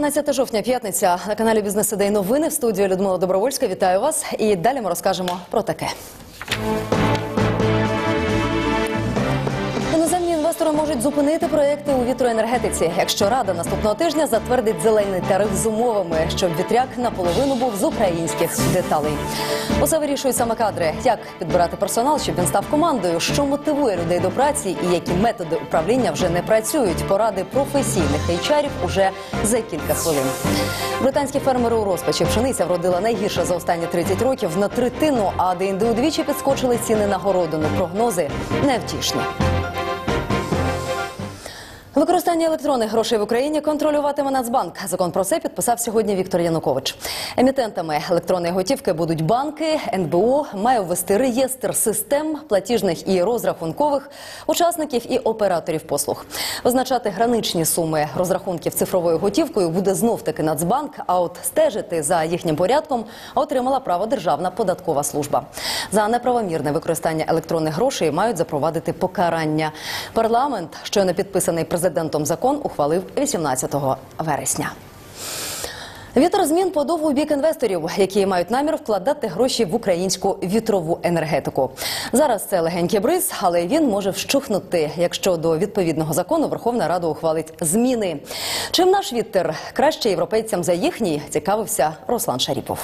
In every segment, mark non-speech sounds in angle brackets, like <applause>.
12 жовтня, п'ятниця на каналі Бізнес Ідей новини в студії Людмила Добровольська. Вітаю вас. І далі ми розкажемо про таке. Інвестори можуть зупинити проекти у вітроенергетиці, якщо рада наступного тижня затвердить зелений тариф з умовами, щоб вітряк наполовину був з українських деталей. Усе вирішують саме кадри, як підбирати персонал, щоб він став командою, що мотивує людей до праці і які методи управління вже не працюють. Поради професійних HR уже за кілька хвилин. Британські фермери у розпачі пшениця вродила найгірше за останні 30 років на третину, а де-інде удвічі підскочили ціни на городину. Прогнози невтішні. Використання електронних грошей в Україні контролюватиме Нацбанк. Закон про це підписав сьогодні Віктор Янукович. Емітентами електронної готівки будуть банки. НБО має ввести реєстр систем платіжних і розрахункових учасників і операторів послуг. Визначати граничні суми розрахунків цифровою готівкою буде знов таки Нацбанк. А от стежити за їхнім порядком отримала право Державна податкова служба. За неправомірне використання електронних грошей мають запровадити покарання. Парламент, щойно підписаний президентом закон, ухвалив 18 вересня. Вітер змін подув бік інвесторів, які мають намір вкладати гроші в українську вітрову енергетику. Зараз це легенький бриз, але він може вщухнути, якщо до відповідного закону Верховна Рада ухвалить зміни. Чим наш вітер краще європейцям за їхній, цікавився Руслан Шаріпов.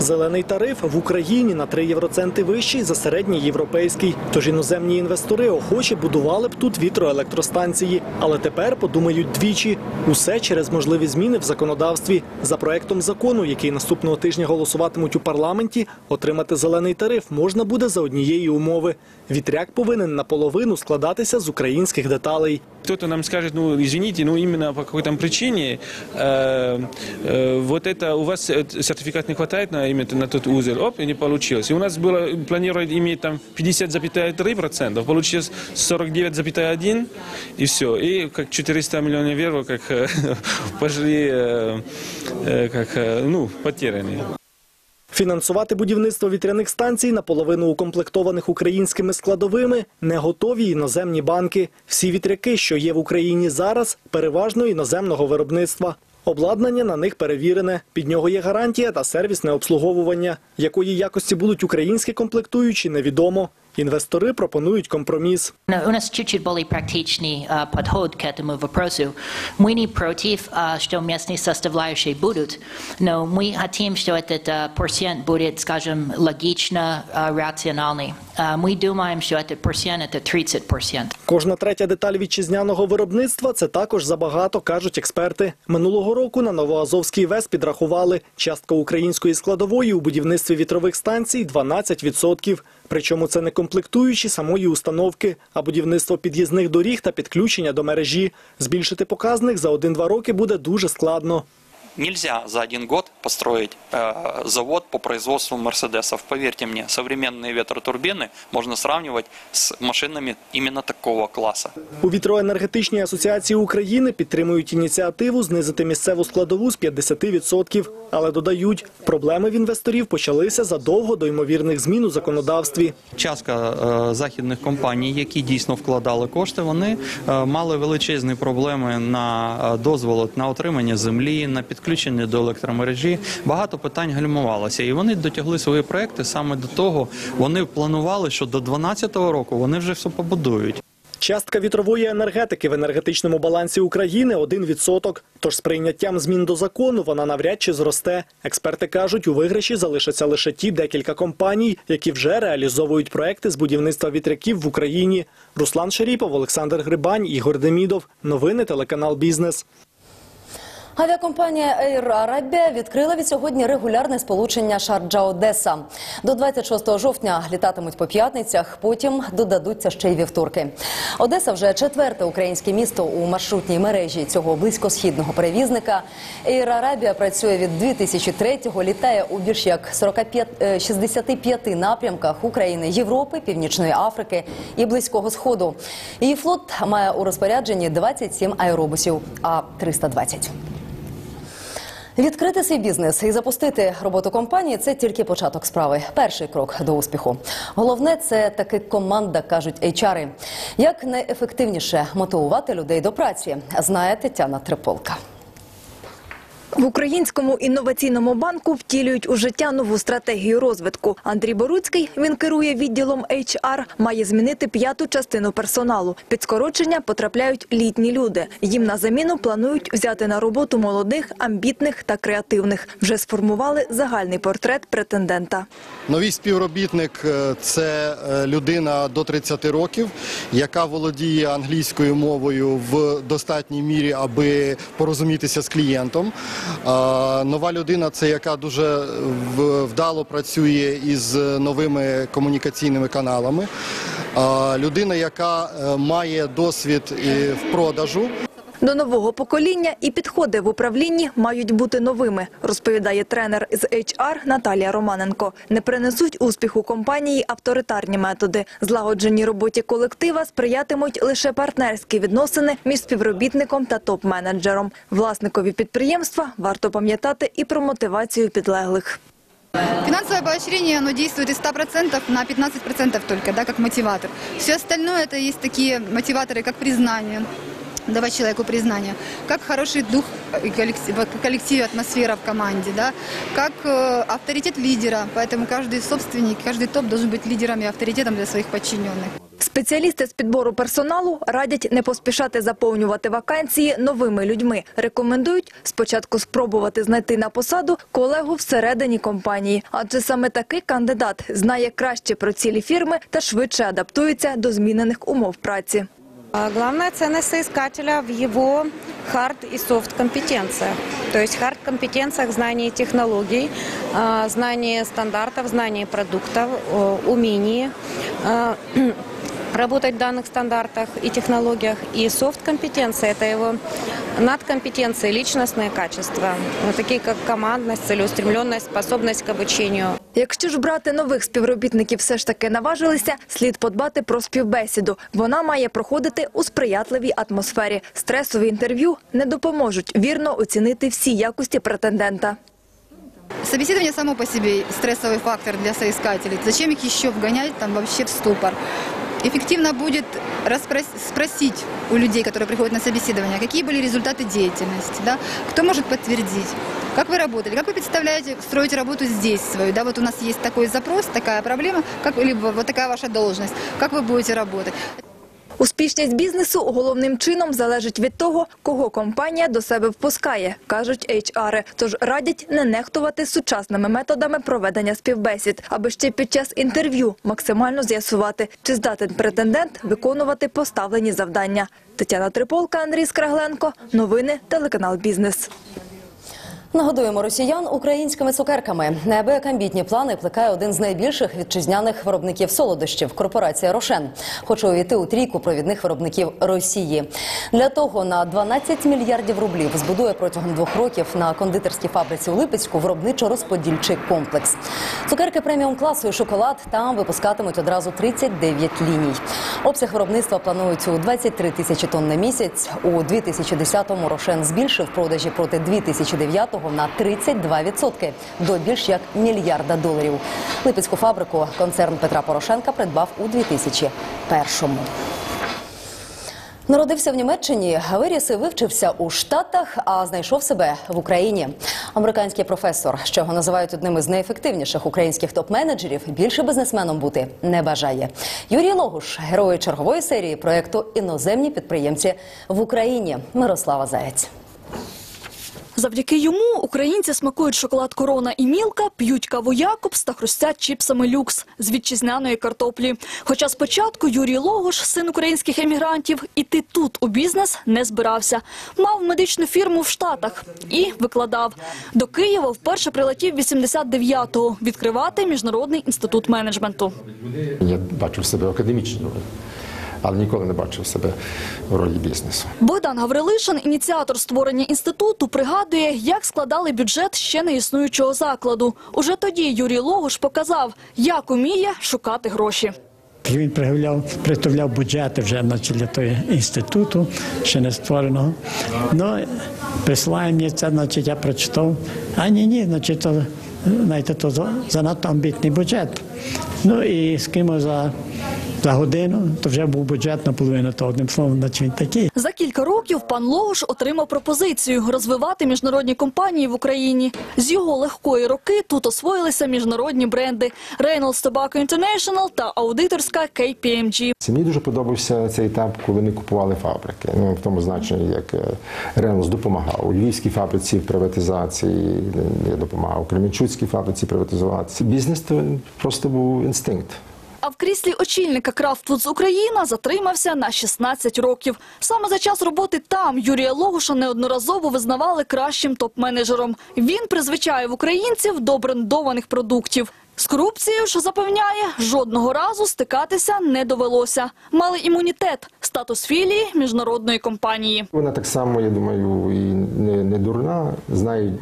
Зелений тариф в Україні на 3 євроценти вищий за середній європейський. Тож іноземні інвестори охоче будували б тут вітроелектростанції. Але тепер подумають двічі. Усе через можливі зміни в законодавстві. За проектом закону, який наступного тижня голосуватимуть у парламенті, отримати зелений тариф можна буде за однієї умови. Вітряк повинен наполовину складатися з українських деталей. Кто-то нам скажет, ну, извините, ну, именно по какой-то причине э, э, вот это, у вас э, сертификат не хватает на, именно на тот узел, оп, и не получилось. И у нас было, планировали иметь там 50,3%, получилось 49,1%, и все. И как 400 миллионов евро, как э, <laughs> пошли, э, э, как, ну, потерянные. Фінансувати будівництво вітряних станцій, наполовину укомплектованих українськими складовими, не готові іноземні банки. Всі вітряки, що є в Україні зараз, переважно іноземного виробництва. Обладнання на них перевірене. Під нього є гарантія та сервісне обслуговування. Якої якості будуть українські комплектуючі, невідомо. Інвестори пропонують компроміс. У нас чуть-чуть более практичный а, подход к этому вопросу. Мы не против, а, что местные составляющие будут, но мы хотим, что этот а, процент будет, скажем, логично, а, рациональный. А, Мы думаем, что этот процент – это 30%. Кожна третя деталь вітчизняного виробництва – це також забагато, кажуть експерти. Минулого року на Новоазовський ВЕС підрахували. Частка української складової у будівництві вітрових станцій – 12%. Причому це не комплектуючі самої установки, а будівництво під'їзних доріг та підключення до мережі. Збільшити показник за 1-2 роки буде дуже складно. Нельзя за один год построить э, завод по производству Мерседесов. Поверьте мне, современные ветротурбины можно сравнивать с машинами именно такого класса. У вітроенергетичній асоціації України підтримують ініціативу знизити місцеву складову з 50%. Але додають, проблеми в інвесторів почалися задовго до ймовірних змін у законодавстві. Частка е, західних компаній, які дійсно вкладали кошти, вони е, мали величезні проблеми на е, дозволи на отримання землі, на підключення до електромережі. Багато питань гальмувалося, і вони дотягли свої проекти саме до того. Вони планували, що до 2012 року вони вже все побудують. Частка вітрової енергетики в енергетичному балансі України – 1%. Тож з прийняттям змін до закону вона навряд чи зросте. Експерти кажуть, у виграші залишаться лише ті декілька компаній, які вже реалізовують проекти з будівництва вітряків в Україні. Руслан Шаріпов, Олександр Грибань, Ігор Демідов. Новини телеканал Бізнес. Авіакомпанія Air Arabia відкрила від сьогодні регулярне сполучення Шарджа-Одеса. До 26 жовтня літатимуть по п'ятницях, потім додадуться ще й вівторки. Одеса вже четверте українське місто у маршрутній мережі цього близькосхідного перевізника. Air Arabia працює від 2003-го, літає у більш як 45, е, 65 напрямках України, Європи, Північної Африки і Близького Сходу. Її флот має у розпорядженні 27 аеробусів, а 320. Відкрити свій бізнес і запустити роботу компанії це тільки початок справи. Перший крок до успіху. Головне це таки команда, кажуть HR. Як найефективніше мотивувати людей до праці, знає Тетяна Триполка. В українському інноваційному банку втілюють у життя нову стратегію розвитку. Андрій Боруцький, він керує відділом HR, має змінити п'яту частину персоналу. Під скорочення потрапляють літні люди. Їм на заміну планують взяти на роботу молодих, амбітних та креативних. Вже сформували загальний портрет претендента. Новий співробітник е, це е, людина до 30 років, яка володіє англійською мовою в достатній мірі, аби порозумітися з клієнтом. Нова людина це яка дуже вдало працює із новими комунікаційними каналами. Людина, яка е, має досвід в продажу. До нового покоління і підходи в управлінні мають бути новими, розповідає тренер з HR Наталія Романенко. Не принесуть успіху компанії авторитарні методи. Злагодженій роботі колектива сприятимуть лише партнерські відносини між співробітником та топ-менеджером. Власникові підприємства варто пам'ятати і про мотивацію підлеглих. Финансовое поощрение, оно действует из 100% на 15% только, да, как мотиватор. Все остальное это есть такие мотиваторы, как признание, давать человеку признание, как хороший дух и коллектив, в коллективе, атмосфера в команде, да, как э, авторитет лидера. Поэтому каждый собственник, каждый топ должен быть лидером и авторитетом для своих подчиненных. Спеціалісти з підбору персоналу радять не поспішати заповнювати вакансії новими людьми. Рекомендують спочатку спробувати знайти на посаду колегу всередині компанії, адже саме такий кандидат знає краще про цілі фірми та швидше адаптується до змінених умов праці. А Главная ценность соискателя в его хард и софт компетенциях. То есть хард компетенциях знание технологий, а, знание стандартов, знание продуктов, о, умение а, <clears throat> работать в данных стандартах и технологиях. И софт компетенции это его надкомпетенции, личностные качества, вот такие как командность, целеустремленность, способность к обучению. Якщо ж брати нових співробітників все ж таки наважилися, слід подбати про співбесіду. Вона має проходити у сприятливій атмосфері. Стресові інтерв'ю не допоможуть вірно оцінити всі якості претендента. Собеседование само по себе стрессовый фактор для соискателей. Зачем их еще вгонять там вообще в ступор? Эффективно будет расспрос- спросить у людей, которые приходят на собеседование, какие были результаты деятельности, да? кто может подтвердить, как вы работали, как вы представляете строить работу здесь свою, да, вот у нас есть такой запрос, такая проблема, как, либо вот такая ваша должность, как вы будете работать. Успішність бізнесу головним чином залежить від того, кого компанія до себе впускає, кажуть HR. Тож радять не нехтувати сучасними методами проведення співбесід, аби ще під час інтерв'ю максимально з'ясувати, чи здатен претендент виконувати поставлені завдання. Тетяна Триполка, Андрій Скрагленко. Новини телеканал Бізнес. Нагодуємо росіян українськими цукерками. Неабияк амбітні плани плекає один з найбільших вітчизняних виробників солодощів корпорація Рошен. Хоче увійти у трійку провідних виробників Росії. Для того на 12 мільярдів рублів збудує протягом двох років на кондитерській фабриці у Липецьку виробничо-розподільчий комплекс. Цукерки преміум класу і шоколад там випускатимуть одразу 39 ліній. Обсяг виробництва планують у 23 тисячі тонн на місяць. У 2010-му Рошен збільшив продажі проти 2009-го на 32% до більш як мільярда доларів. Липецьку фабрику концерн Петра Порошенка придбав у 2001-му. Народився в Німеччині, виріс і вивчився у Штатах, а знайшов себе в Україні. Американський професор, що його називають одним із найефективніших українських топ-менеджерів, більше бізнесменом бути не бажає. Юрій Логуш, герой чергової серії проєкту Іноземні підприємці в Україні. Мирослава Заєць. Завдяки йому українці смакують шоколад Корона і Мілка, п'ють каву Якобс та хрустять чіпсами люкс з вітчизняної картоплі. Хоча спочатку Юрій Логош, син українських емігрантів, іти тут у бізнес не збирався. Мав медичну фірму в Штатах і викладав. До Києва вперше прилетів 89-го відкривати міжнародний інститут менеджменту. Я бачив себе академічно, але ніколи не бачив себе в ролі бізнесу. Богдан Гаврилишин, ініціатор створення інституту, пригадує, як складали бюджет ще не існуючого закладу. Уже тоді Юрій Логуш показав, як уміє шукати гроші. Він представляв бюджети вже для того інституту, ще не створеного. Ну, прислає мені це, значить, я прочитав. А ні, ні, значить, то, знаєте, то занадто амбітний бюджет. Ну і скажімо, за за годину, то вже був бюджет наполовину, то одним словом, значить він такий. За кілька років пан Логош отримав пропозицію розвивати міжнародні компанії в Україні. З його легкої роки тут освоїлися міжнародні бренди Reynolds Tobacco International та аудиторська KPMG. Мені дуже подобався цей етап, коли ми купували фабрики. Ну, в тому значенні, як е, Ренус допомагав. У Львівській фабриці в приватизації е, я допомагав, у Кременчуцькій фабриці приватизувати. Бізнес то просто був інстинкт. В кріслі очільника Foods Україна затримався на 16 років. Саме за час роботи там Юрія Логуша неодноразово визнавали кращим топ-менеджером. Він призвичаїв українців до брендованих продуктів. З корупцією ж запевняє, жодного разу стикатися не довелося. Мали імунітет, статус філії міжнародної компанії. Вона так само, я думаю, і не, дурна, знає,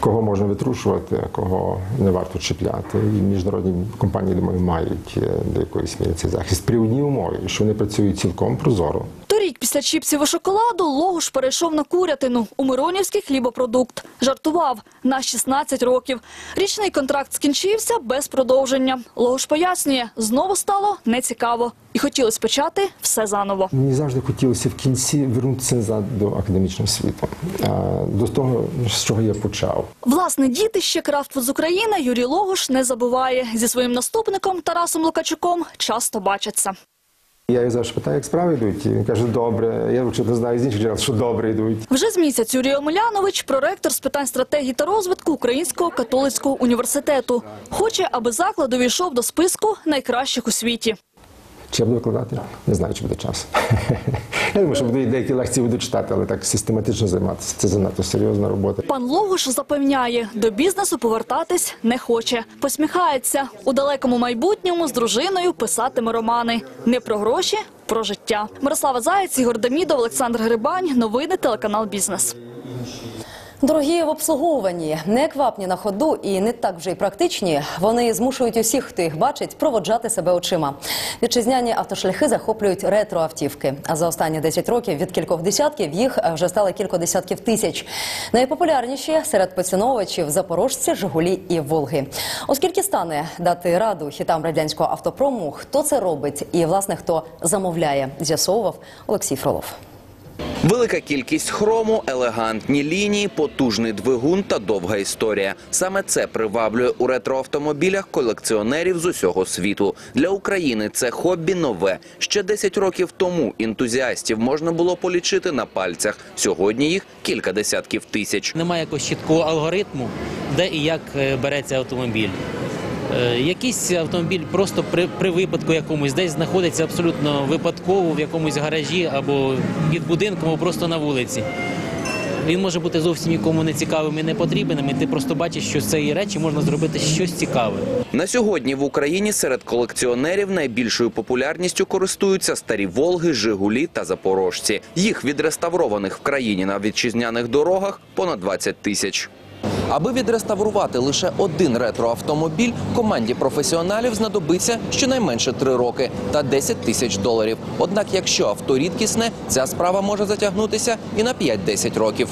кого можна витрушувати, а кого не варто чіпляти. І міжнародні компанії, думаю, мають е, до якоїсь міри цей захист при одній умові, що вони працюють цілком прозоро. Торік після чіпсів і шоколаду Логуш перейшов на курятину у Миронівський хлібопродукт. Жартував на 16 років. Річний контракт скінчився без продовження. Логуш пояснює, знову стало нецікаво. І хотілося почати все заново. Мені завжди хотілося в кінці вернутися назад до академічного світу, до того, з чого я почав. Власне, дітище Крафт з України Юрій Логуш не забуває. Зі своїм наступником Тарасом Лукачуком часто бачаться. Я його завжди питаю, як справи йдуть. І він каже, добре. Я вчора знаю з інших джерел, що добре йдуть. Вже з місяць Юрій Омелянович, проректор з питань стратегії та розвитку Українського католицького університету. Хоче, аби заклад увійшов до списку найкращих у світі. Чи я буду викладати? Не знаю, чи буде час. <laughs> Я думаю, що буду деякі лекції буду читати, але так систематично займатися. Це занадто серйозна робота. Пан Логуш запевняє, до бізнесу повертатись не хоче. Посміхається. У далекому майбутньому з дружиною писатиме романи. Не про гроші, про життя. Мирослава Заєць, Ігор Демідов, Олександр Грибань. Новини телеканал Бізнес. Дорогі в обслуговуванні, неквапні на ходу і не так вже й практичні. Вони змушують усіх, хто їх бачить, проводжати себе очима. Вітчизняні автошляхи захоплюють ретроавтівки. А за останні 10 років від кількох десятків їх вже стало кілька десятків тисяч. Найпопулярніші серед поціновувачів запорожці, Жигулі і Волги. Оскільки стане дати раду хітам радянського автопрому, хто це робить і власне хто замовляє, з'ясовував Олексій Фролов. Велика кількість хрому, елегантні лінії, потужний двигун та довга історія. Саме це приваблює у ретроавтомобілях колекціонерів з усього світу. Для України це хобі нове. Ще 10 років тому ентузіастів можна було полічити на пальцях. Сьогодні їх кілька десятків тисяч. Немає якогось чіткого алгоритму, де і як е, береться автомобіль. Е, Якийсь автомобіль просто при, при випадку якомусь десь знаходиться абсолютно випадково в якомусь гаражі або під будинком, або просто на вулиці. Він може бути зовсім нікому не цікавим і не потрібним, і ти просто бачиш, що з цієї речі можна зробити щось цікаве. На сьогодні в Україні серед колекціонерів найбільшою популярністю користуються старі Волги, Жигулі та Запорожці. Їх відреставрованих в країні на вітчизняних дорогах понад 20 тисяч. Аби відреставрувати лише один ретроавтомобіль, команді професіоналів знадобиться щонайменше три роки та 10 тисяч доларів. Однак, якщо авто рідкісне, ця справа може затягнутися і на 5-10 років.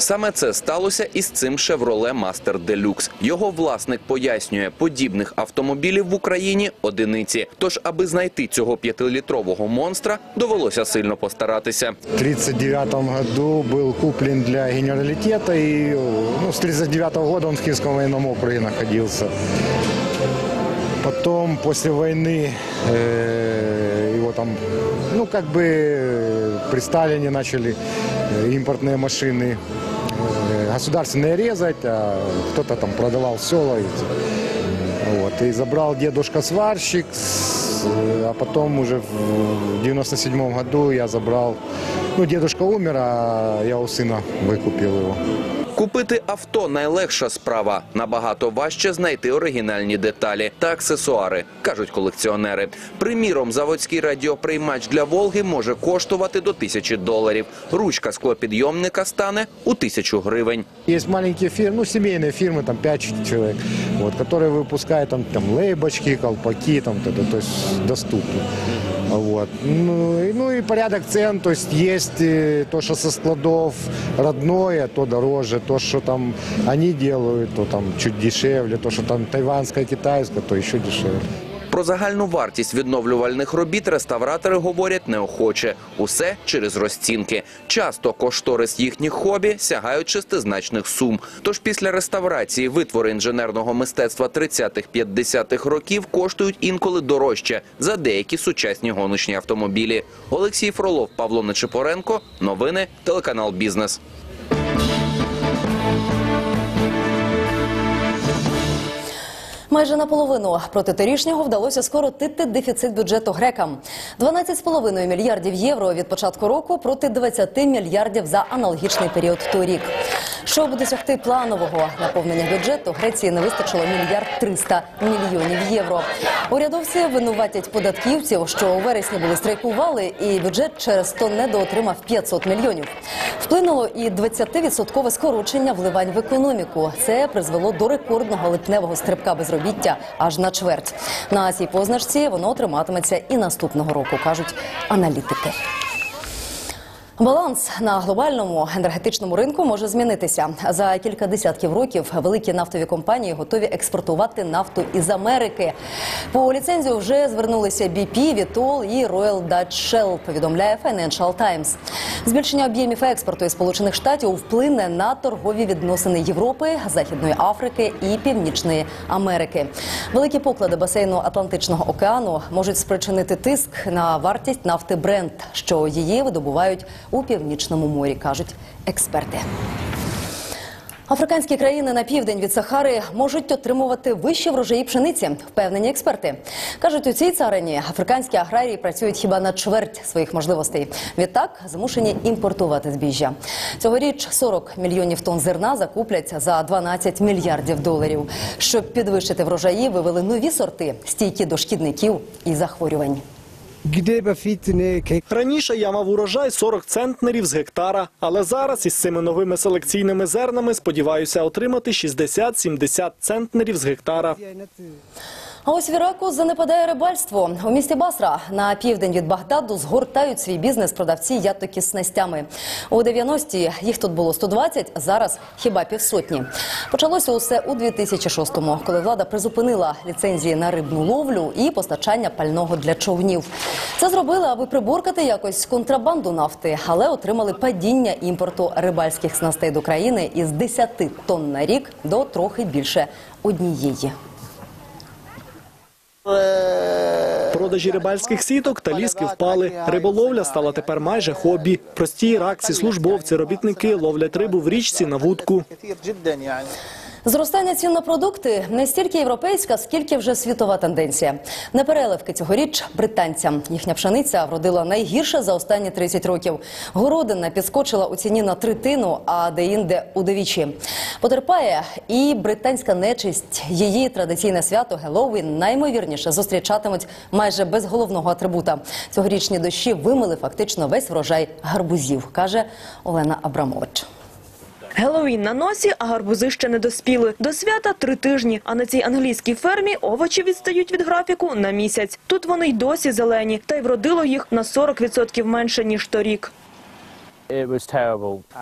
Саме це сталося із цим Chevrolet Master Deluxe. Його власник пояснює, подібних автомобілів в Україні одиниці. Тож, аби знайти цього п'ятилітрового монстра, довелося сильно постаратися. В 1939 году был куплен для генералитета, и ну, с 1939 года он в Киевском военном округе находился. Потом, после войны, э, его там, ну, как бы э, при Сталине начали э, импортные машины э, государственные резать, а кто-то там продавал села. эти. Вот. И забрал дедушка сварщик, с- а потом уже в 97 году я забрал, ну, дедушка умер, а я у сына выкупил его. Купити авто найлегша справа. Набагато важче знайти оригінальні деталі та аксесуари, кажуть колекціонери. Приміром, заводський радіоприймач для Волги може коштувати до тисячі доларів. Ручка склопідйомника стане у тисячу гривень. Есть маленькие фирмы, ну, семейные фирмы, там 5 человек, вот, которые выпускают там, там лейбочки, колпаки, там, т.д., то есть доступны. Вот. Ну, и- ну и порядок цен, то есть есть э, то, что со складов родное, то дороже, то, что там они делают, то там чуть дешевле, то, что там тайванское, китайское, то еще дешевле. Про загальну вартість відновлювальних робіт реставратори говорять неохоче. Усе через розцінки. Часто кошторис їхніх хобі сягають шестизначних сум. Тож після реставрації витвори інженерного мистецтва 30-50-х років коштують інколи дорожче за деякі сучасні гоночні автомобілі. Олексій Фролов, Павло Нечипоренко. Новини телеканал Бізнес. Майже наполовину проти торішнього вдалося скоротити дефіцит бюджету грекам. 12,5 мільярдів євро від початку року проти 20 мільярдів за аналогічний період торік. Щоб досягти планового наповнення бюджету, Греції не вистачило мільярд 300 мільйонів євро. Урядовці винуватять податківців, що у вересні були страйкували, і бюджет через то недоотримав 500 мільйонів. Вплинуло і 20-відсоткове скорочення вливань в економіку. Це призвело до рекордного липневого стрибка безробіття аж на чверть. На цій позначці воно триматиметься і наступного року, кажуть аналітики. Баланс на глобальному енергетичному ринку може змінитися. За кілька десятків років великі нафтові компанії готові експортувати нафту із Америки. По ліцензію вже звернулися BP, Vitol і Royal Dutch Shell, повідомляє Financial Times. Збільшення об'ємів експорту із Сполучених Штатів вплине на торгові відносини Європи, Західної Африки і Північної Америки. Великі поклади басейну Атлантичного океану можуть спричинити тиск на вартість нафти Брент, що її видобувають у північному морі, кажуть експерти. Африканські країни на південь від Сахари можуть отримувати вищі врожаї пшениці, впевнені експерти. Кажуть, у цій царині африканські аграрії працюють хіба на чверть своїх можливостей. Відтак змушені імпортувати збіжжя. Цьогоріч 40 мільйонів тонн зерна закуплять за 12 мільярдів доларів. Щоб підвищити врожаї, вивели нові сорти, стійкі до шкідників і захворювань. Раніше я мав урожай 40 центнерів з гектара, але зараз із цими новими селекційними зернами сподіваюся отримати 60-70 центнерів з гектара. А ось в Іраку занепадає рибальство. У місті Басра на південь від Багдаду згортають свій бізнес продавці ятоки з снастями. У 90-ті їх тут було 120, зараз хіба півсотні. Почалося усе у 2006-му, коли влада призупинила ліцензії на рибну ловлю і постачання пального для човнів. Це зробили, аби приборкати якось контрабанду нафти, але отримали падіння імпорту рибальських снастей до країни із 10 тонн на рік до трохи більше однієї. Продажі рибальських сіток та ліски впали. Риболовля стала тепер майже хобі. Прості іракці, службовці, робітники ловлять рибу в річці на вудку. Зростання цін на продукти не стільки європейська, скільки вже світова тенденція. Непереливки цьогоріч британцям. Їхня пшениця вродила найгірше за останні 30 років. Городина підскочила у ціні на третину, а деінде удвічі. Потерпає і британська нечисть. Її традиційне свято Геловін наймовірніше зустрічатимуть майже без головного атрибута. Цьогорічні дощі вимили фактично весь врожай гарбузів, каже Олена Абрамович. Геловін на носі, а гарбузи ще не доспіли. До свята три тижні, а на цій англійській фермі овочі відстають від графіку на місяць. Тут вони й досі зелені, та й вродило їх на 40% менше, ніж торік.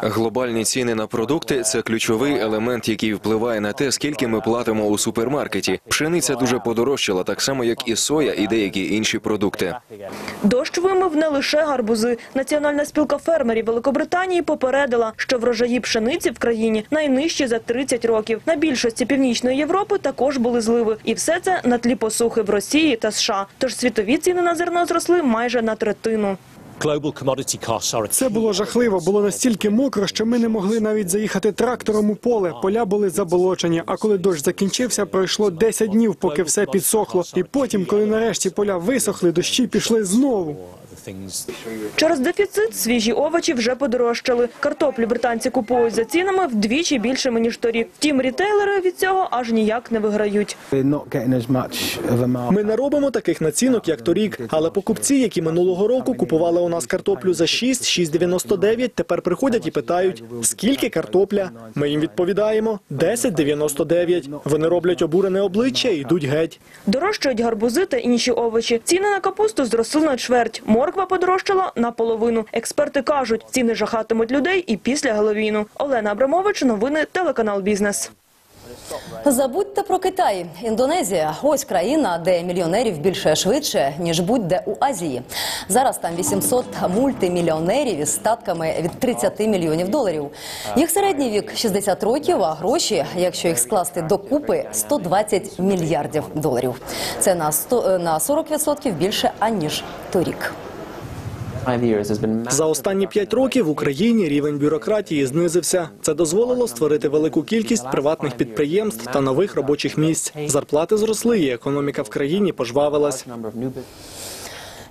Глобальні ціни на продукти це ключовий елемент, який впливає на те, скільки ми платимо у супермаркеті. Пшениця дуже подорожчала, так само як і соя і деякі інші продукти. Дощ вимив не лише гарбузи. Національна спілка фермерів Великобританії попередила, що врожаї пшениці в країні найнижчі за 30 років. На більшості північної Європи також були зливи, і все це на тлі посухи в Росії та США. Тож світові ціни на зерно зросли майже на третину. Це було жахливо. Було настільки мокро, що ми не могли навіть заїхати трактором у поле. Поля були заболочені. А коли дощ закінчився, пройшло 10 днів, поки все підсохло. І потім, коли нарешті поля висохли, дощі пішли знову. Через дефіцит свіжі овочі вже подорожчали. Картоплю британці купують за цінами вдвічі більшими, ніж торік. Втім, рітейлери від цього аж ніяк не виграють. Ми не робимо таких націнок, як торік, але покупці, які минулого року купували у нас картоплю за 6, 6,99, тепер приходять і питають, скільки картопля? Ми їм відповідаємо 10,99. Вони роблять обурене обличчя і йдуть геть. Дорожчають гарбузи та інші овочі. Ціни на капусту зросли на чверть. Морква подорожчала наполовину. Експерти кажуть, ціни жахатимуть людей і після Геловіну. Олена Абрамович, новини, телеканал Бізнес. Забудьте про Китай. Індонезія ось країна, де мільйонерів більше швидше ніж будь-де у Азії. Зараз там 800 мультимільйонерів із статками від 30 мільйонів доларів. Їх середній вік 60 років, а гроші, якщо їх скласти докупи, 120 мільярдів доларів. Це на 100, на 40% більше аніж торік. За останні п'ять років в Україні рівень бюрократії знизився. Це дозволило створити велику кількість приватних підприємств та нових робочих місць. Зарплати зросли, і економіка в країні пожвавилась.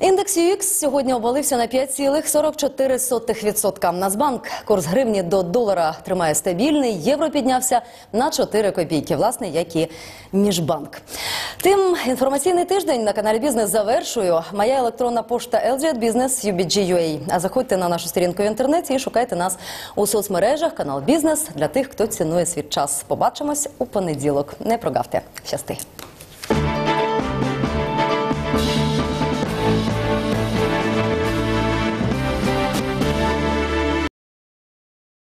Індекс UX сьогодні обвалився на 5,44%. Нацбанк курс гривні до долара тримає стабільний. Євро піднявся на 4 копійки, власне, як і міжбанк. Тим інформаційний тиждень на каналі Бізнес завершую. Моя електронна пошта LZ Business А заходьте на нашу сторінку в інтернеті і шукайте нас у соцмережах. Канал Бізнес для тих, хто цінує свій час. Побачимось у понеділок. Не прогавте. Щасти.